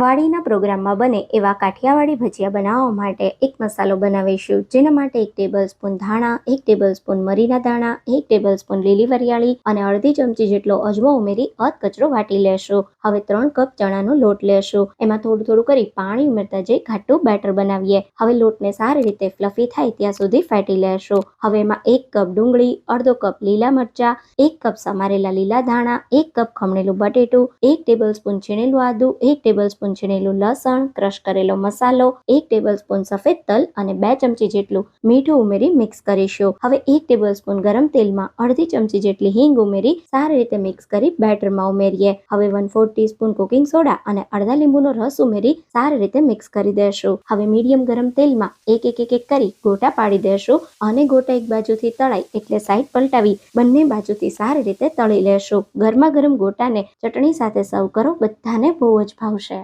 વાડીના પ્રોગ્રામમાં બને એવા કાઠિયાવાડી ભજીયા બનાવવા માટે એક મસાલો બનાવીશું. જેના માટે એક ટેબલ સ્પૂન ધાણા, એક ટેબલ સ્પૂન મરીના દાણા, એક ટેબલ સ્પૂન લીલી વરિયાળી અને અડધી ચમચી જેટલો અજમો ઉમેરી અધ કચરો વાટી લેશું. હવે ત્રણ કપ ચણાનો લોટ લેશું. એમાં થોડું થોડું કરી પાણી ઉમેરતા જઈ ઘાટું બેટર બનાવીએ. હવે લોટને સારી રીતે ફ્લફી થાય ત્યાં સુધી ફેટી લેશું. હવે એમાં એક કપ ડુંગળી, અડધો કપ લીલા મરચા, એક કપ સમારેલા લીલા ધાણા, એક કપ ખમણેલું બટેટું, એક ટેબલ સ્પૂન છીણેલું આદું, એક ટેબલ સ્પૂન છીણેલું લસણ ક્રશ કરેલો મસાલો, એક ટેબલ સ્પૂન સફેદ તલ અને બે ચમચી જેટલું મીઠું ઉમેરી મિક્સ કરીશું. હવે એક ટેબલ સ્પૂન ગરમ તેલમાં અડધી ચમચી જેટલી હિંગ ઉમેરી સારી રીતે મિક્સ કરી બેટરમાં ઉમેરીએ. હવે one four teaspoon cooking soda અને અડધા લીંબુનો રસ ઉમેરી સારી રીતે મિક્સ કરી દેશું. હવે મીડિયમ ગરમ તેલમાં એક એક એક એક કરી ગોટા પાડી દેશું અને ગોટા એક બાજુથી તળાય એટલે સાઈડ પલટાવી બંને બાજુથી સારી રીતે તળી લેશું. ગરમા ગરમ ગોટાને ચટણી સાથે સર્વ કરો, બધાને બહુ જ ભાવશે.